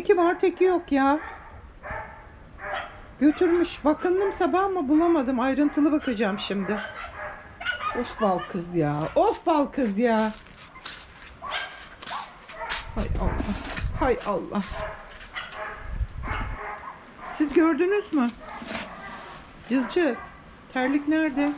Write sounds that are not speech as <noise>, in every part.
Teki var teki yok ya. Götürmüş. Bakındım sabah ama bulamadım. Ayrıntılı bakacağım şimdi. Of bal kız ya. Of bal kız ya. Hay Allah. Hay Allah. Siz gördünüz mü? Cızcız. Terlik nerede?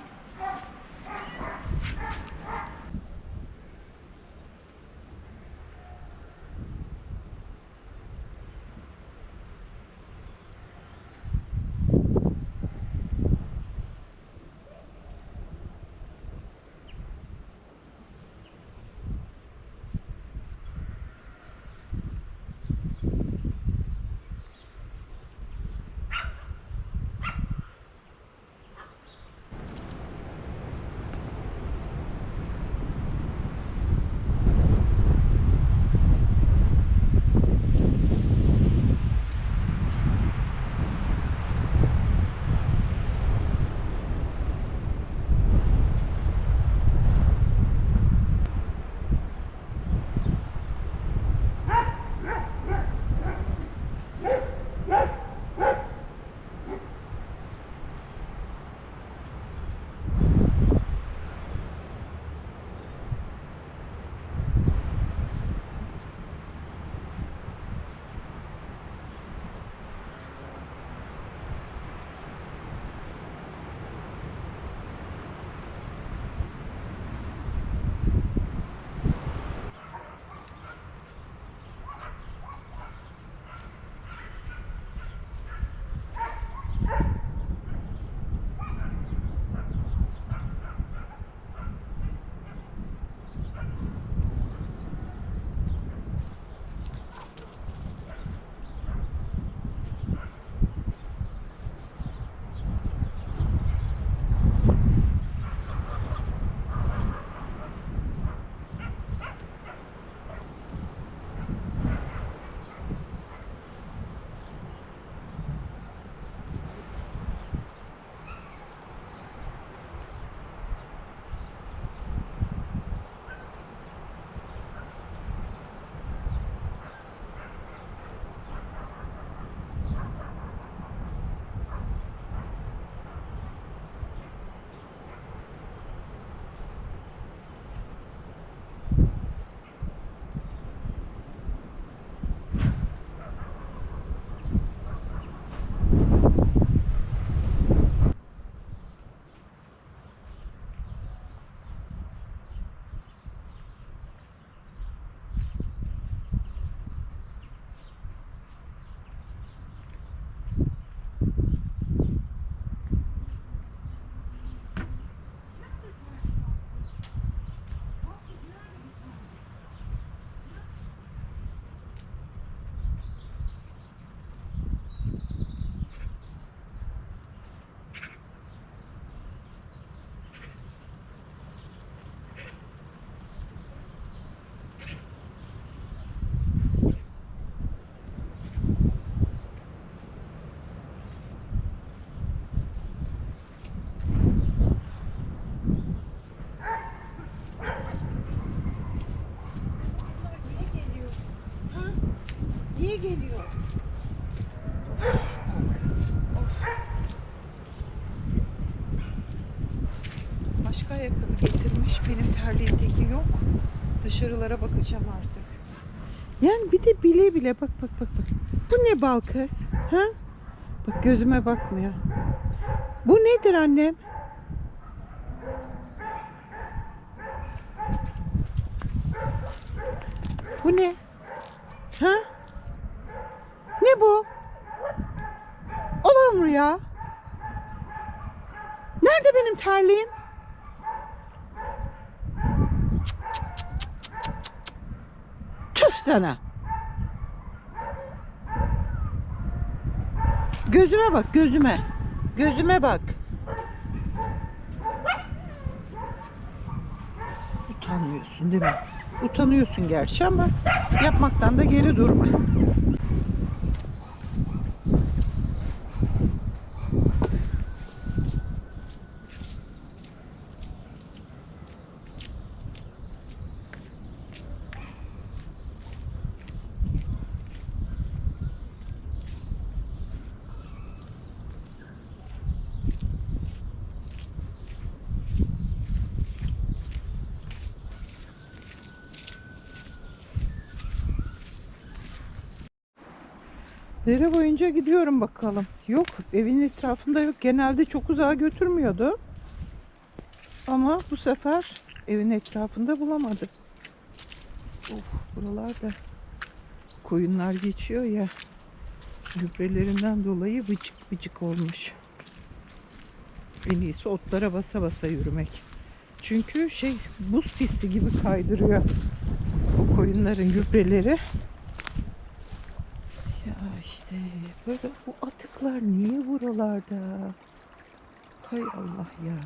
Geliyor? Başka ayakkabı getirmiş. Benim terliğim teki yok. Dışarılara bakacağım artık. Yani bir de bile bile bak bak bak bak. Bu ne bal kız? Ha? Bak gözüme bakmıyor. Bu nedir annem? Bu ne? Ha? Ne bu? Olur mu ya? Nerede benim terliğim? Tüh sana. Gözüme bak gözüme. Gözüme bak. Utanmıyorsun değil mi? Utanıyorsun gerçi ama yapmaktan da geri durma. Dere boyunca gidiyorum bakalım. Yok evin etrafında yok. Genelde çok uzağa götürmüyordu. Ama bu sefer evin etrafında bulamadım. Of buralarda koyunlar geçiyor ya. Gübrelerinden dolayı vıcık vıcık olmuş. En iyisi otlara basa basa yürümek. Çünkü şey buz pisti gibi kaydırıyor. O koyunların gübreleri. İşte böyle bu atıklar niye buralarda? Hay Allah ya.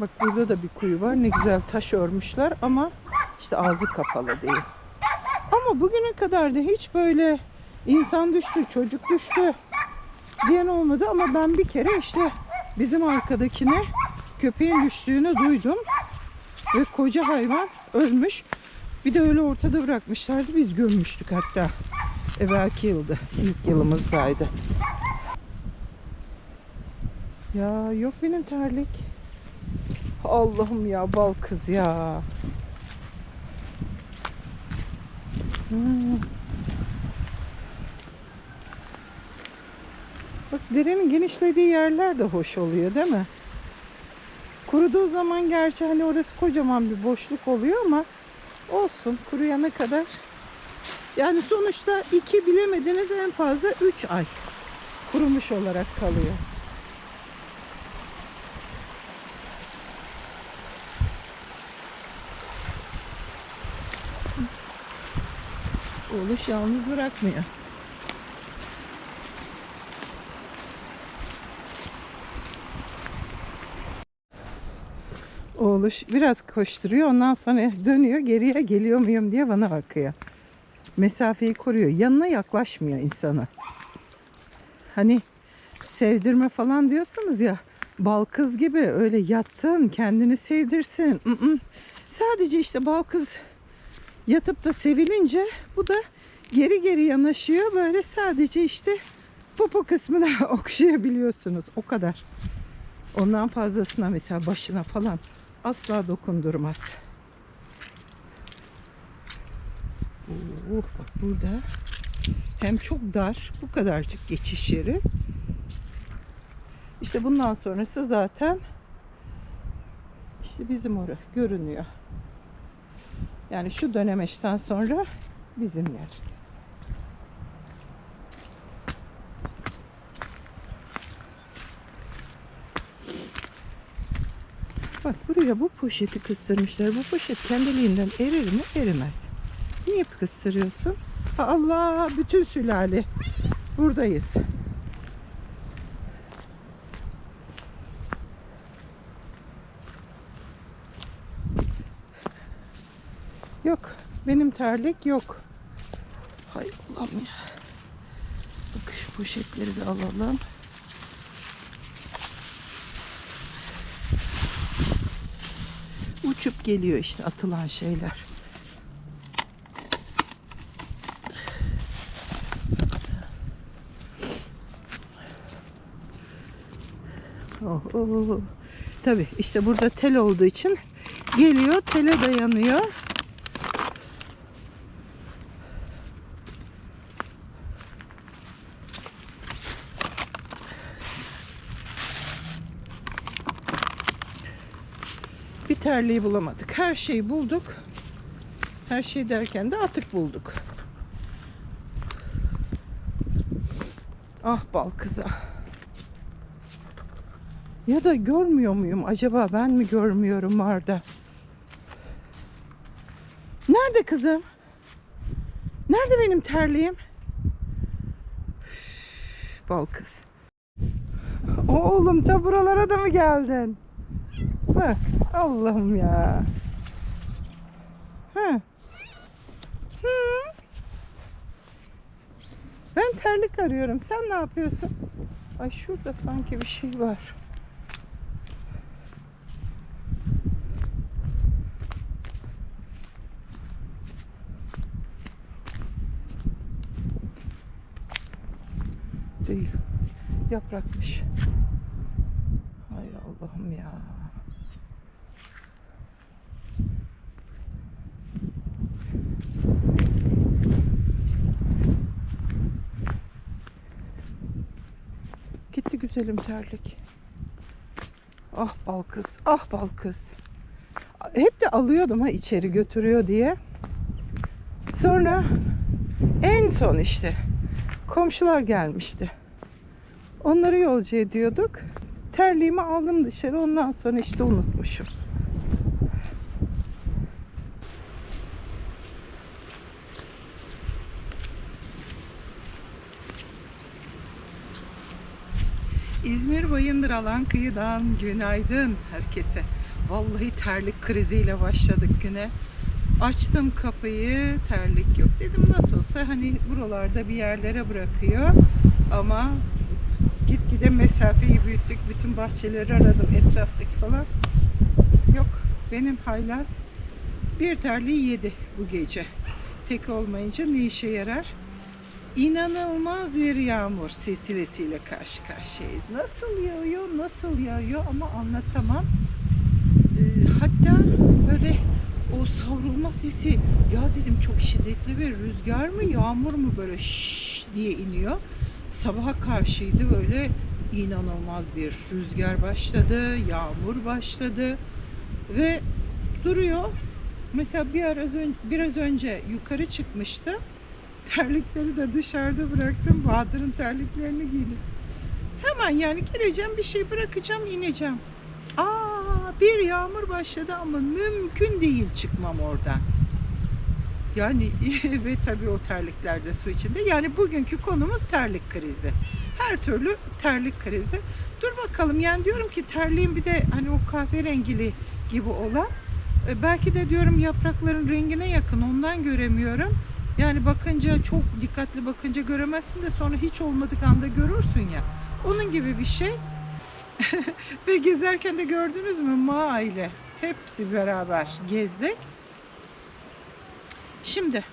Bak burada da bir kuyu var. Ne güzel taş örmüşler ama işte ağzı kapalı değil. Ama bugüne kadar da hiç böyle insan düştü, çocuk düştü diyen olmadı ama ben bir kere işte bizim arkadakine köpeğin düştüğünü duydum. Ve koca hayvan ölmüş. Bir de öyle ortada bırakmışlardı. Biz gömmüştük hatta. Evvelki yılda. ilk yılımızdaydı. Ya yok benim terlik. Allah'ım ya bal kız ya. Hmm. Bak derenin genişlediği yerler de hoş oluyor değil mi? Kuruduğu zaman gerçi hani orası kocaman bir boşluk oluyor ama olsun kuruyana kadar. Yani sonuçta iki bilemediniz en fazla üç ay kurumuş olarak kalıyor. Oğluş yalnız bırakmıyor. Oğluş biraz koşturuyor ondan sonra dönüyor geriye geliyor muyum diye bana bakıyor. Mesafeyi koruyor. Yanına yaklaşmıyor insana. Hani sevdirme falan diyorsunuz ya bal kız gibi öyle yatsın kendini sevdirsin. ı-ı. Sadece işte bal kız yatıp da sevilince bu da geri geri yanaşıyor. Böyle sadece işte popo kısmına <laughs> okşayabiliyorsunuz. O kadar. Ondan fazlasına mesela başına falan asla dokundurmaz. Oo, bak burada hem çok dar bu kadarcık geçiş yeri. İşte bundan sonrası zaten işte bizim orası görünüyor. Yani şu dönemeçten sonra bizim yer. Bak buraya bu poşeti kıstırmışlar. Bu poşet kendiliğinden erir mi? Erimez. Niye kıstırıyorsun? Allah bütün sülale buradayız. Yok. Benim terlik yok. Hay Allah'ım ya. Bak şu poşetleri de alalım. Uçup geliyor işte atılan şeyler. Oh, oh, oh. Tabii işte burada tel olduğu için geliyor tele dayanıyor. Bir terliği bulamadık. Her şeyi bulduk. Her şey derken de atık bulduk. Ah bal kıza. Ya da görmüyor muyum acaba ben mi görmüyorum Arda? Nerede kızım? Nerede benim terliğim? Bal kız. Oğlum ta buralara da mı geldin? Bak Allah'ım ya. Ha. Hı. Ben terlik arıyorum. Sen ne yapıyorsun? Ay şurada sanki bir şey var. değil. Yaprakmış. Hay Allah'ım ya. Gitti güzelim terlik. Ah bal kız, ah bal kız. Hep de alıyordum ha içeri götürüyor diye. Sonra en son işte komşular gelmişti. Onları yolcu ediyorduk. Terliğimi aldım dışarı. Ondan sonra işte unutmuşum. İzmir Bayındır Alan Kıyı'dan günaydın herkese. Vallahi terlik kriziyle başladık güne. Açtım kapıyı, terlik yok. Dedim nasıl olsa hani buralarda bir yerlere bırakıyor. Ama gitgide mesafeyi büyüttük. Bütün bahçeleri aradım etraftaki falan. Yok benim haylaz bir terliği yedi bu gece. Tek olmayınca ne işe yarar? İnanılmaz bir yağmur silsilesiyle karşı karşıyayız. Nasıl yağıyor, nasıl yağıyor ama anlatamam. Ee, hatta böyle o savrulma sesi ya dedim çok şiddetli bir rüzgar mı yağmur mu böyle şşş diye iniyor. Sabaha karşıydı böyle inanılmaz bir rüzgar başladı, yağmur başladı ve duruyor. Mesela bir önce, biraz önce yukarı çıkmıştı. Terlikleri de dışarıda bıraktım. Bahadır'ın terliklerini giydim. Hemen yani gireceğim bir şey bırakacağım ineceğim. Aa bir yağmur başladı ama mümkün değil çıkmam oradan. Yani <laughs> ve tabii o terlikler de su içinde. Yani bugünkü konumuz terlik krizi. Her türlü terlik krizi. Dur bakalım yani diyorum ki terliğin bir de hani o kahverengili gibi olan e, belki de diyorum yaprakların rengine yakın ondan göremiyorum. Yani bakınca çok dikkatli bakınca göremezsin de sonra hiç olmadık anda görürsün ya. Onun gibi bir şey. <laughs> Ve gezerken de gördünüz mü Ma ile hepsi beraber gezdik. Şimdi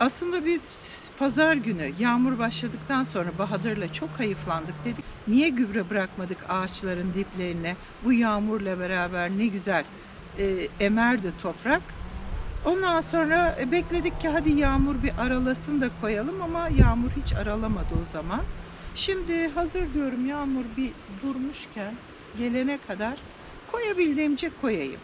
aslında biz pazar günü yağmur başladıktan sonra Bahadır'la çok hayıflandık dedik. Niye gübre bırakmadık ağaçların diplerine? Bu yağmurla beraber ne güzel e, emerdi toprak. Ondan sonra e, bekledik ki hadi yağmur bir aralasın da koyalım ama yağmur hiç aralamadı o zaman. Şimdi hazır diyorum yağmur bir durmuşken gelene kadar koyabildiğimce koyayım.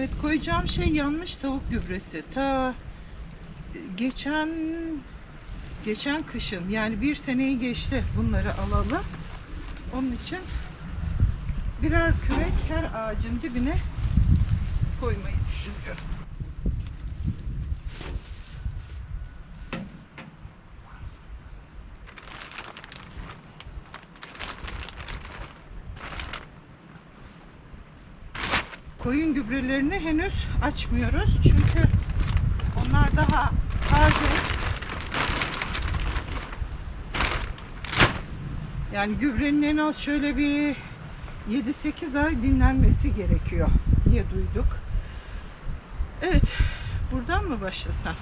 Evet koyacağım şey yanmış tavuk gübresi. Ta geçen geçen kışın yani bir seneyi geçti bunları alalı. Onun için birer kürek her ağacın dibine koymayı düşünüyorum. Koyun gübrelerini henüz açmıyoruz. Çünkü onlar daha taze. Yani gübrenin en az şöyle bir 7-8 ay dinlenmesi gerekiyor diye duyduk. Evet, buradan mı başlasam?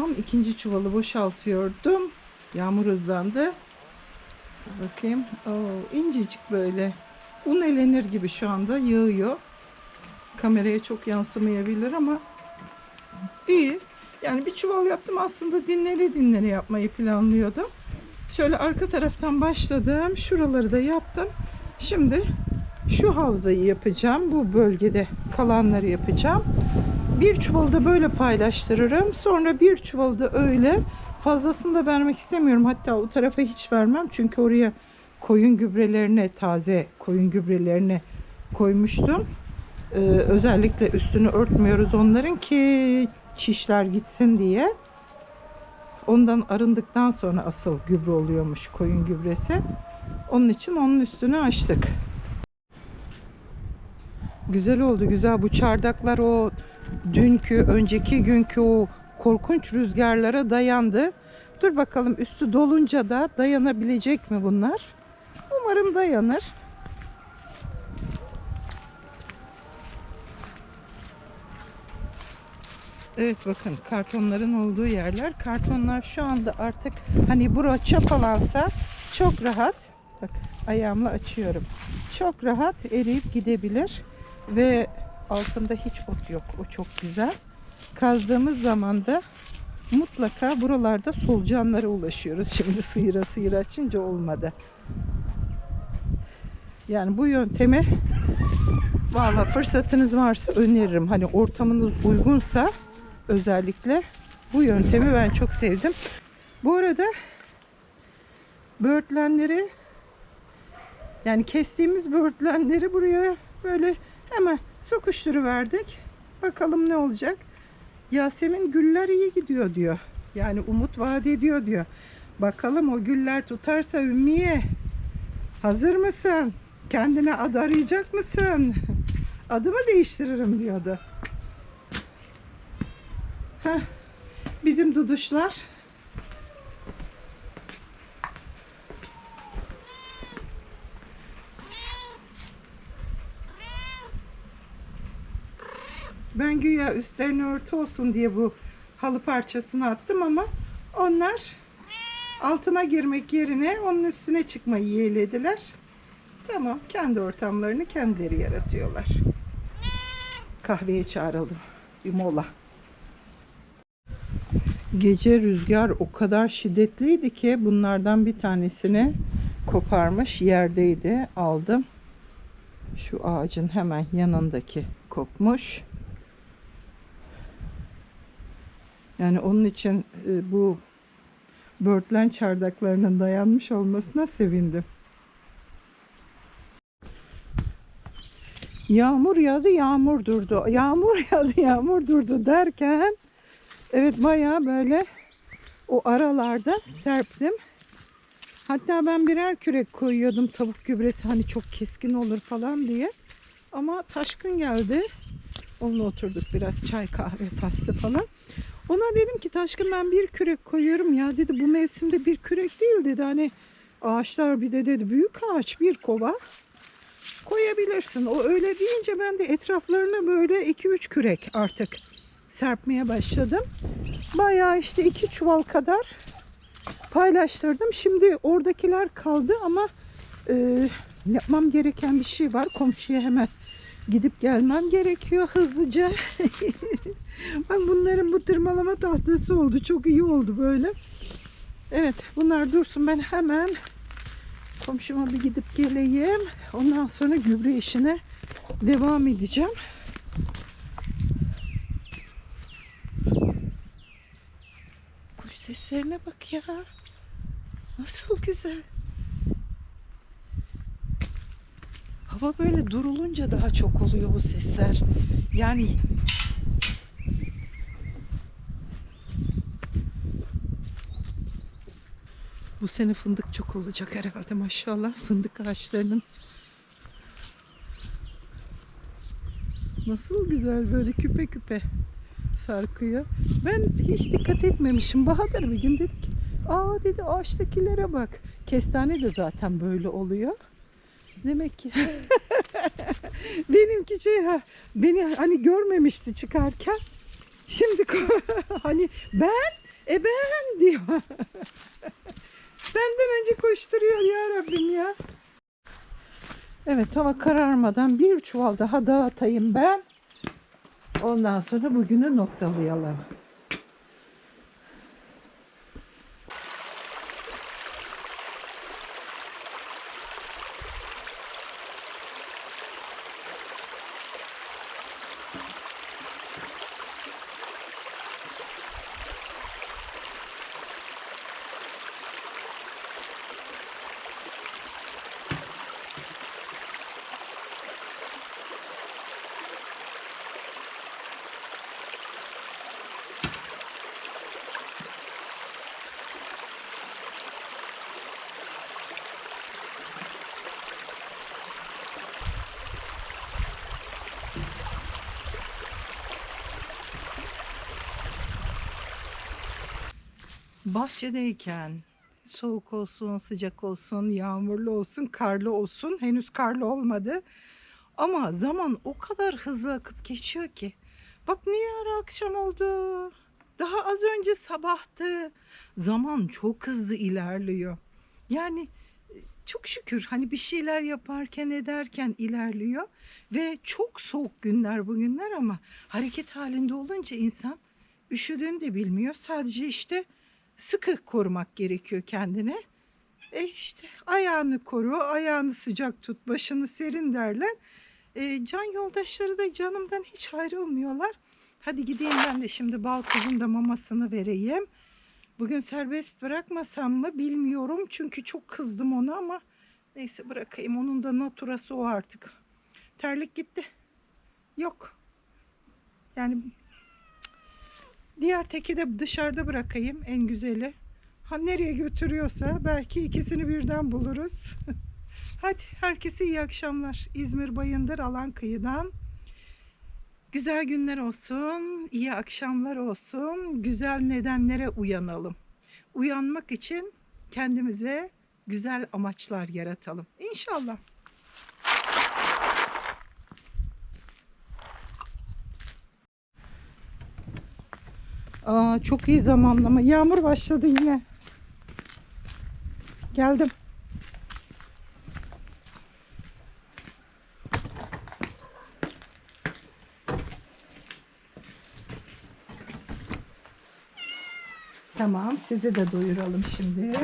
Tam ikinci çuvalı boşaltıyordum. Yağmur hızlandı. Bakayım. Oo, incecik böyle. Un elenir gibi şu anda yağıyor. Kameraya çok yansımayabilir ama iyi. Yani bir çuval yaptım aslında dinlere dinlere yapmayı planlıyordum. Şöyle arka taraftan başladım. Şuraları da yaptım. Şimdi şu havzayı yapacağım. Bu bölgede kalanları yapacağım. Bir çuvalı da böyle paylaştırırım. Sonra bir çuvalı da öyle. Fazlasını da vermek istemiyorum. Hatta o tarafa hiç vermem. Çünkü oraya koyun gübrelerine, taze koyun gübrelerine koymuştum. Ee, özellikle üstünü örtmüyoruz onların ki çişler gitsin diye. Ondan arındıktan sonra asıl gübre oluyormuş koyun gübresi. Onun için onun üstünü açtık. Güzel oldu güzel. Bu çardaklar o dünkü, önceki günkü o korkunç rüzgarlara dayandı. Dur bakalım üstü dolunca da dayanabilecek mi bunlar? Umarım dayanır. Evet bakın kartonların olduğu yerler. Kartonlar şu anda artık hani bura çapalansa çok rahat. Bak ayağımla açıyorum. Çok rahat eriyip gidebilir. Ve altında hiç ot yok. O çok güzel. Kazdığımız zaman da mutlaka buralarda solucanlara ulaşıyoruz. <laughs> Şimdi sıyıra sıyıra açınca olmadı. Yani bu yöntemi valla fırsatınız varsa öneririm. Hani ortamınız uygunsa özellikle bu yöntemi ben çok sevdim. Bu arada böğürtlenleri yani kestiğimiz böğürtlenleri buraya böyle hemen sokuşturuverdik. Bakalım ne olacak. Yasemin güller iyi gidiyor diyor. Yani umut vaat ediyor diyor. Bakalım o güller tutarsa Ümmiye. Hazır mısın? Kendine ad arayacak mısın? Adımı değiştiririm diyordu. Heh, bizim duduşlar. Ben güya üstlerine örtü olsun diye bu halı parçasını attım ama onlar altına girmek yerine onun üstüne çıkmayı yeğlediler. Tamam, kendi ortamlarını kendileri yaratıyorlar. Kahveye çağıralım. Bir mola. Gece rüzgar o kadar şiddetliydi ki bunlardan bir tanesini koparmış yerdeydi. Aldım. Şu ağacın hemen yanındaki kopmuş. Yani onun için e, bu börtlen çardaklarının dayanmış olmasına sevindim. Yağmur yağdı, yağmur durdu. Yağmur <laughs> yağdı, yağmur durdu derken evet bayağı böyle o aralarda serptim. Hatta ben birer kürek koyuyordum tavuk gübresi hani çok keskin olur falan diye. Ama taşkın geldi. Onunla oturduk biraz çay kahve faslı falan. Ona dedim ki Taşkın ben bir kürek koyuyorum ya dedi bu mevsimde bir kürek değil dedi hani ağaçlar bir de dedi büyük ağaç bir kova koyabilirsin. O öyle deyince ben de etraflarına böyle 2-3 kürek artık serpmeye başladım. Bayağı işte iki çuval kadar paylaştırdım. Şimdi oradakiler kaldı ama e, yapmam gereken bir şey var. Komşuya hemen gidip gelmem gerekiyor hızlıca. <laughs> Bak bunların bu tırmalama tahtası oldu. Çok iyi oldu böyle. Evet bunlar dursun ben hemen komşuma bir gidip geleyim. Ondan sonra gübre işine devam edeceğim. Kuş seslerine bak ya. Nasıl güzel. Hava böyle durulunca daha çok oluyor bu sesler. Yani bu sene fındık çok olacak herhalde maşallah. Fındık ağaçlarının nasıl güzel böyle küpe küpe sarkıyor. Ben hiç dikkat etmemişim. Bahadır bir gün dedik. Aa dedi ağaçtakilere bak. Kestane de zaten böyle oluyor. Demek ki <laughs> benimki şey beni hani görmemişti çıkarken. Şimdi <laughs> hani ben E ben diyor. <laughs> Benden önce koşturuyor ya Rabbim ya. Evet hava kararmadan bir çuval daha dağıtayım ben. Ondan sonra bugünü noktalayalım. Bahçedeyken soğuk olsun, sıcak olsun, yağmurlu olsun, karlı olsun. Henüz karlı olmadı. Ama zaman o kadar hızlı akıp geçiyor ki. Bak niye ara akşam oldu? Daha az önce sabahtı. Zaman çok hızlı ilerliyor. Yani e, çok şükür hani bir şeyler yaparken ederken ilerliyor ve çok soğuk günler bugünler ama hareket halinde olunca insan üşüdüğünü de bilmiyor. Sadece işte sıkı korumak gerekiyor kendine. E işte ayağını koru, ayağını sıcak tut, başını serin derler. E, can yoldaşları da canımdan hiç ayrılmıyorlar. Hadi gideyim ben de şimdi bal kızın da mamasını vereyim. Bugün serbest bırakmasam mı bilmiyorum. Çünkü çok kızdım ona ama neyse bırakayım. Onun da naturası o artık. Terlik gitti. Yok. Yani Diğer teki de dışarıda bırakayım en güzeli. Ha nereye götürüyorsa belki ikisini birden buluruz. <laughs> Hadi herkese iyi akşamlar. İzmir Bayındır Alan Kıyı'dan. Güzel günler olsun, iyi akşamlar olsun. Güzel nedenlere uyanalım. Uyanmak için kendimize güzel amaçlar yaratalım. İnşallah. Aa, çok iyi zamanlama. Yağmur başladı yine. Geldim. Tamam, sizi de doyuralım şimdi.